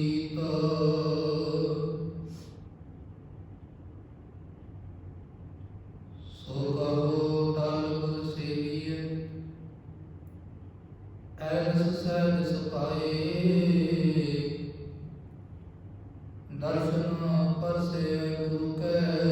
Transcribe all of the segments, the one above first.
ਸੰਗ ਸੋ ਕਹੋ ਤਲ ਗੁਰ ਸੇਵੀਐ। ਐਸ ਸਹਿਜ ਸਪਾਏ। ਦਰਸ਼ਨ ਪਰਸੇ ਗੁਰੂ ਕੈ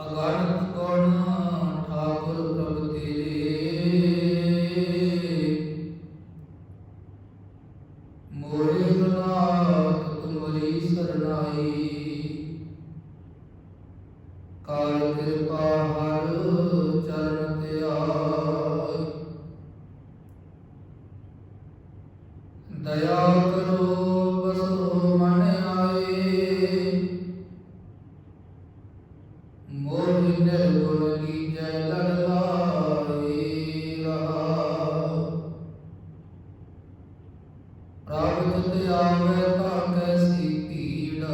ਅਗਣਤ ਗੁਣ ਠਾਕੁਰ ਪ੍ਰਭ ਤੇਰੇ ਮੋਰੇ ਗਨਾਤ ਮੋਹਿ ਨਿਰਗੁਣ ਲੀਜੈ ਲੜ ਲਾਏ ਰਹਾ ਪ੍ਰਭ ਜਿਤ ਆਵੇ ਤਾਂ ਕੈਸੀ ਪੀੜ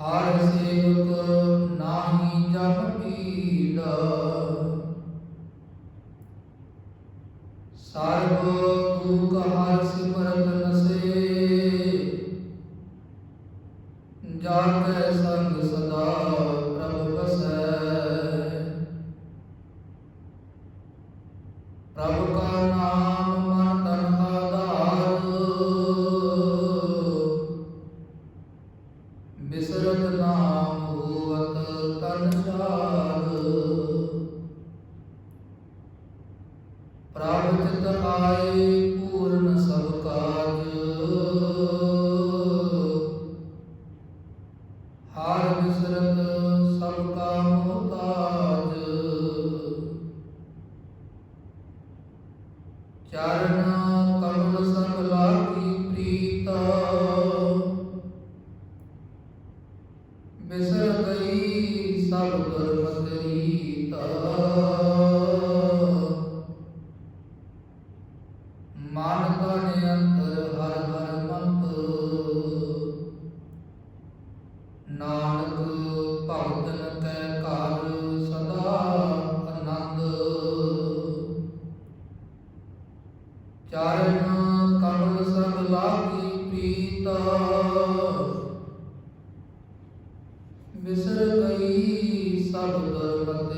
ਹਰ ਸੇਵਕ ਨਾਹੀ ਜਪ ਜਾਨ ਸੰਗ ਸਦਾ ਪ੍ਰਭ ਬਸੈ ਪ੍ਰਭ ਕਾ ਨਾਮ ਚਰਨ ਕਮਲ ਸੰਗ ਲਾਗੀ ਪ੍ਰੀਤ। ਬਿਸਰ ਗਈ ਸਭ ਕਰਮ ਤਰੀਤ ਚਰਨ ਕਮਲ ਸਭ ਲਾਗੀ ਪ੍ਰੀਤ ਬਿਸਰ ਗਈ ਸਭ ਧਰਮ